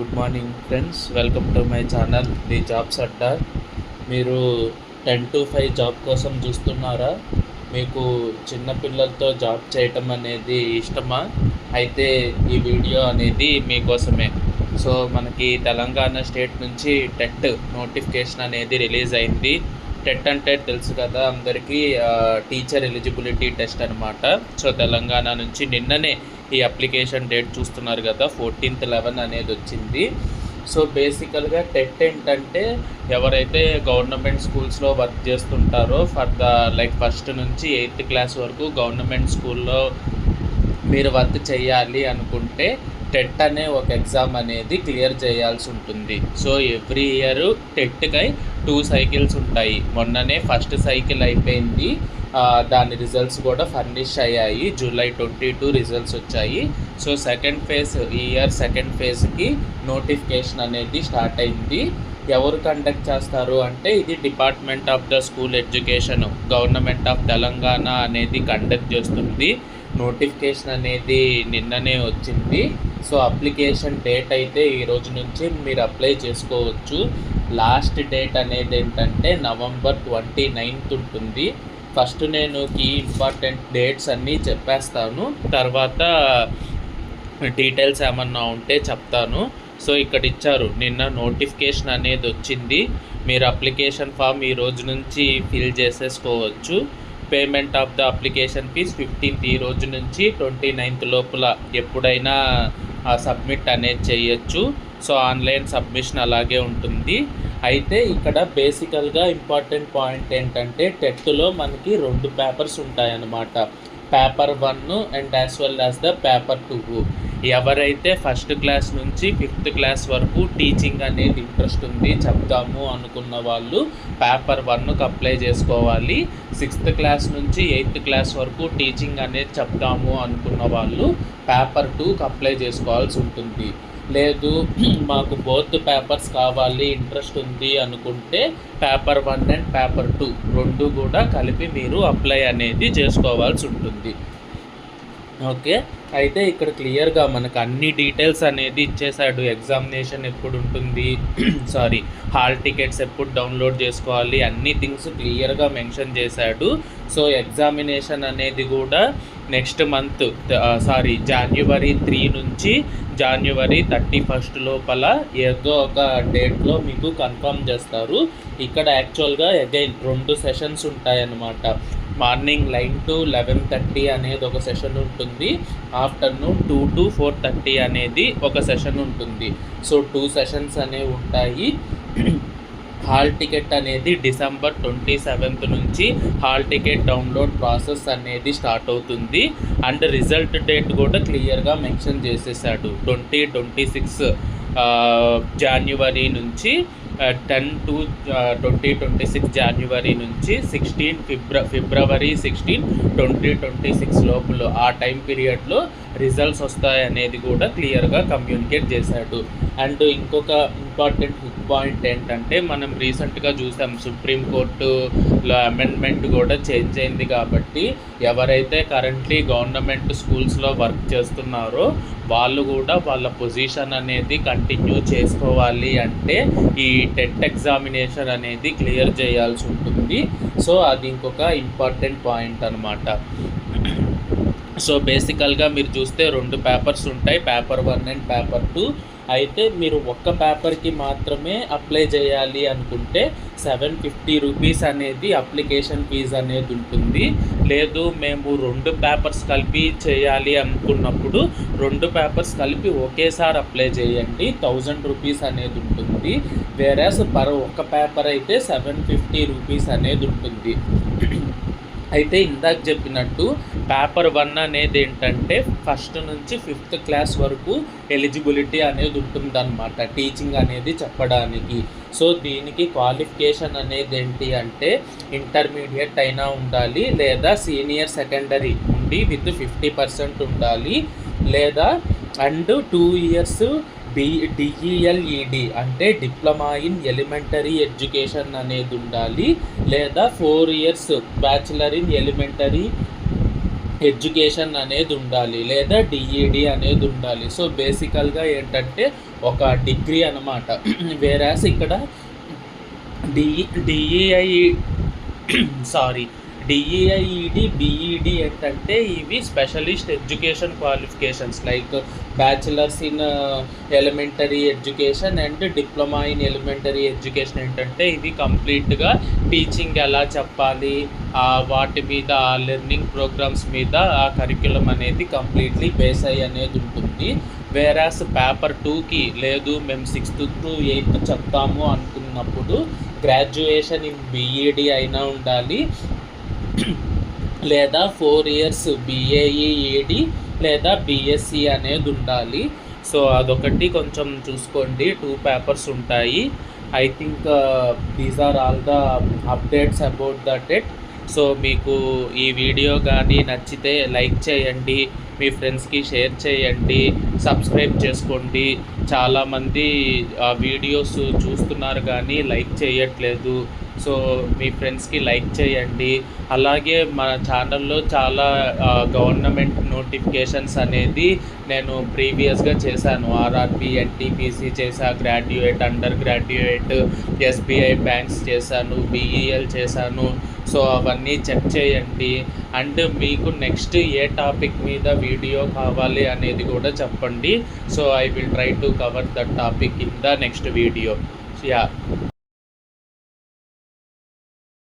Good morning friends welcome to my channel the jobs Adda. మీరు ten to five job కోసం చూస్తున్నారా? మీకు చిన్నపిల్లలతో జాబ్ చేయటం అనేది ఇష్టమా? అయితే ఈ వీడియో అనేది మీకోసమే సో మనకి తెలంగాణ స్టేట్ నుంచి టెట్ నోటిఫికేషన్ అనేది రిలీజ్ అయింది. టెట్ అంటే తెలుసు కదా అందరికీ టీచర్ ఎలిజిబిలిటీ టెస్ట్ అనమాట సో తెలంగాణ నుంచి నిన్ననే ఈ అప్లికేషన్ డేట్ చూస్తున్నారు కదా ఫోర్టీన్త్ లెవెన్ అనేది వచ్చింది. సో బేసికల్గా టెట్ ఏంటంటే ఎవరైతే గవర్నమెంట్ స్కూల్స్లో వర్క్ చేస్తుంటారో ఫర్ ద లైక్ ఫస్ట్ నుంచి ఎయిత్ క్లాస్ వరకు గవర్నమెంట్ స్కూల్లో మీరు వర్క్ చేయాలి అనుకుంటే టెట్ అనే ఒక ఎగ్జామ్ అనేది క్లియర్ చేయాల్సి ఉంటుంది. సో ఎవ్రీ ఇయర్ టెట్కై టూ సైకిల్స్ ఉంటాయి. మొన్ననే ఫస్ట్ సైకిల్ అయిపోయింది. దాని రిజల్ట్స్ కూడా ఫర్నిష్ అయ్యాయి. జూలై ట్వంటీ టూ రిజల్ట్స్ వచ్చాయి. సో సెకండ్ ఫేజ్ ఈ ఇయర్ సెకండ్ ఫేజ్కి నోటిఫికేషన్ అనేది స్టార్ట్ అయింది. ఎవరు కండక్ట్ చేస్తారు అంటే ఇది department of the school education government of Telangana అనేది కండక్ట్ చేస్తుంది. నోటిఫికేషన్ అనేది నిన్ననే వచ్చింది. సో అప్లికేషన్ డేట్ అయితే ఈ రోజు నుంచి మీరు అప్లై చేసుకోవచ్చు. లాస్ట్ డేట్ అనేది ఏంటంటే నవంబర్ ట్వంటీ నైన్త్ ఉంటుంది. ఫస్ట్ నేను కీ ఇంపార్టెంట్ డేట్స్ అన్నీ చెప్పేస్తాను. తర్వాత డీటెయిల్స్ ఏమన్నా ఉంటే చెప్తాను. సో ఇక్కడ ఇచ్చారు నిన్న నోటిఫికేషన్ అనేది వచ్చింది. మీరు అప్లికేషన్ ఫామ్ ఈ రోజు నుంచి ఫిల్ చేసేసుకోవచ్చు. Payment of the application fee fifteenth ఈ రోజు నుంచి ట్వంటీ నైన్త్ లోపల ఎప్పుడైనా సబ్మిట్ అనేది చేయొచ్చు. సో ఆన్లైన్ సబ్మిషన్ అలాగే ఉంటుంది. అయితే ఇక్కడ బేసికల్గా ఇంపార్టెంట్ పాయింట్ ఏంటంటే టెట్లో మనకి రెండు పేపర్స్ ఉంటాయన్నమాట. Paper one and as well as the paper two. ఎవరైతే ఫస్ట్ క్లాస్ నుంచి ఫిఫ్త్ క్లాస్ వరకు టీచింగ్ అనేది ఇంట్రెస్ట్ ఉంది చెప్దాము అనుకున్న వాళ్ళు పేపర్ వన్కు అప్లై చేసుకోవాలి. సిక్స్త్ క్లాస్ నుంచి ఎయిత్ క్లాస్ వరకు టీచింగ్ అనేది చెప్తాము అనుకున్న వాళ్ళు పేపర్ టూకి అప్లై చేసుకోవాల్సి ఉంటుంది. లేదు మాకు బోత్ పేపర్స్ కావాలి ఇంట్రెస్ట్ ఉంది అనుకుంటే paper one and paper two రెండు కూడా కలిపి మీరు అప్లై అనేది చేసుకోవాల్సి ఉంటుంది. ఓకే? అయితే ఇక్కడ క్లియర్గా మనకు అన్ని డీటెయిల్స్ అనేది ఇచ్చేసాడు ఎగ్జామినేషన్ ఎప్పుడు ఉంటుంది సారీ హాల్ టికెట్స్ ఎప్పుడు డౌన్లోడ్ చేసుకోవాలి అన్ని థింగ్స్ క్లియర్గా మెన్షన్ చేశాడు. సో ఎగ్జామినేషన్ అనేది కూడా next month sorry January three నుంచి జాన్యువరి థర్టీ ఫస్ట్ లోపల ఏదో ఒక డేట్లో మీకు కన్ఫర్మ్ చేస్తారు. ఇక్కడ యాక్చువల్గా అగైన్ రెండు సెషన్స్ ఉంటాయన్నమాట. Morning nine to eleven thirty అనేది ఒక సెషన్ ఉంటుంది. Afternoon two to four thirty అనేది ఒక సెషన్ ఉంటుంది. సో టూ సెషన్స్ అనేవి ఉంటాయి. హాల్ టికెట్ అనేది డిసెంబర్ ట్వంటీ సెవెంత్ నుంచి హాల్ టికెట్ డౌన్లోడ్ ప్రాసెస్ అనేది స్టార్ట్ అవుతుంది. అండ్ రిజల్ట్ డేట్ కూడా క్లియర్గా మెన్షన్ చేసేసాడు. ట్వంటీ ట్వంటీ సిక్స్ జాన్యువరి నుంచి ten to twenty twenty six January నుంచి sixteen ఫిబ్ర February sixteen twenty twenty six లోపల ఆ టైం పీరియడ్లో రిజల్ట్స్ వస్తాయనేది కూడా క్లియర్గా కమ్యూనికేట్ చేశాడు. అండ్ ఇంకొక ఇంపార్టెంట్ పాయింట్ ఏంటంటే మనం రీసెంట్గా చూసాం సుప్రీంకోర్టులో అమెండ్మెంట్ కూడా చేంజ్ అయింది కాబట్టి ఎవరైతే కరెంట్లీ గవర్నమెంట్ స్కూల్స్లో వర్క్ చేస్తున్నారో వాళ్ళు కూడా వాళ్ళ పొజిషన్ అనేది కంటిన్యూ చేసుకోవాలి అంటే ఈ టెట్ ఎగ్జామినేషన్ అనేది క్లియర్ చేయాల్సి ఉంటుంది. సో అది ఇంకొక ఇంపార్టెంట్ పాయింట్ అనమాట సో బేసికల్గా మీరు చూస్తే రెండు పేపర్స్ ఉంటాయి. Paper one and paper two. అయితే మీరు ఒక్క పేపర్కి మాత్రమే అప్లై చేయాలి అనుకుంటే సెవెన్ ఫిఫ్టీ రూపీస్ అనేది అప్లికేషన్ ఫీజ్ అనేది ఉంటుంది. లేదు మేము రెండు పేపర్స్ కలిపి చేయాలి అనుకున్నప్పుడు రెండు పేపర్స్ కలిపి ఒకేసారి అప్లై చేయండి. థౌజండ్ రూపీస్ అనేది ఉంటుంది. వేరే పర్ ఒక్క పేపర్ అయితే సెవెన్ ఫిఫ్టీ రూపీస్ అనేది ఉంటుంది. అయితే ఇందాక చెప్పినట్టు పేపర్ వన్ అనేది ఏంటంటే ఫస్ట్ నుంచి ఫిఫ్త్ క్లాస్ వరకు ఎలిజిబిలిటీ అనేది ఉంటుందన్నమాట. టీచింగ్ అనేది చెప్పడానికి. సో దీనికి క్వాలిఫికేషన్ అనేది ఏంటి అంటే ఇంటర్మీడియట్ అయినా ఉండాలి లేదా సీనియర్ సెకండరీ ఉండి విత్ ఫిఫ్టీ పర్సెంట్ ఉండాలి లేదా and two years B DElEd అంటే డిప్లొమా ఇన్ ఎలిమెంటరీ ఎడ్యుకేషన్ అనేది ఉండాలి లేదా four years bachelor in elementary education అనేది ఉండాలి లేదా డిఈడి అనేది ఉండాలి. సో బేసికల్గా ఏంటంటే ఒక డిగ్రీ అనమాట వేరాస్ ఇక్కడ డిఈ డిఈఐ సారీ డిఈఐఈడి బిఈడి ఏంటంటే ఇవి specialist education qualifications like bachelors in elementary education and diploma in elementary education ఏంటంటే ఇవి కంప్లీట్గా టీచింగ్ ఎలా చెప్పాలి ఆ వాటి మీద ఆ లెర్నింగ్ ప్రోగ్రామ్స్ మీద ఆ కరిక్యులం అనేది కంప్లీట్లీ బేస్ అయ్యి అనేది ఉంటుంది. వేరాస్ పేపర్ టూకి లేదు మేము సిక్స్త్ టు ఎయిత్ చెప్తాము అనుకున్నప్పుడు గ్రాడ్యుయేషన్ ఇన్ బీఈడి అయినా ఉండాలి. లేదా ఫోర్ ఇయర్స్ బిఏఈఈడి లేదా బీఎస్సీ అనేది ఉండాలి. సో అదొకటి కొంచెం చూసుకోండి. టూ పేపర్స్ ఉంటాయి. I think these are all the updates about the TET so మీకు ఈ వీడియో కానీ నచ్చితే లైక్ చేయండి. మీ ఫ్రెండ్స్కి షేర్ చేయండి. సబ్స్క్రైబ్ చేసుకోండి. చాలామంది ఆ వీడియోస్ చూస్తున్నారు కానీ లైక్ చేయట్లేదు. సో మీ ఫ్రెండ్స్కి లైక్ చేయండి. అలాగే మన ఛానల్లో చాలా గవర్నమెంట్ నోటిఫికేషన్స్ అనేది నేను ప్రీవియస్గా చేశాను. ఆర్ఆర్బి ఎన్టీపీసీ చేశా graduate under graduate SBI banks చేశాను బీఈఎల్ చేశాను. సో అవన్నీ చెక్ చేయండి. అండ్ మీకు నెక్స్ట్ ఏ టాపిక్ మీద వీడియో కావాలి అనేది కూడా చెప్పండి. So I will try to cover the topic in the next video. Yeah.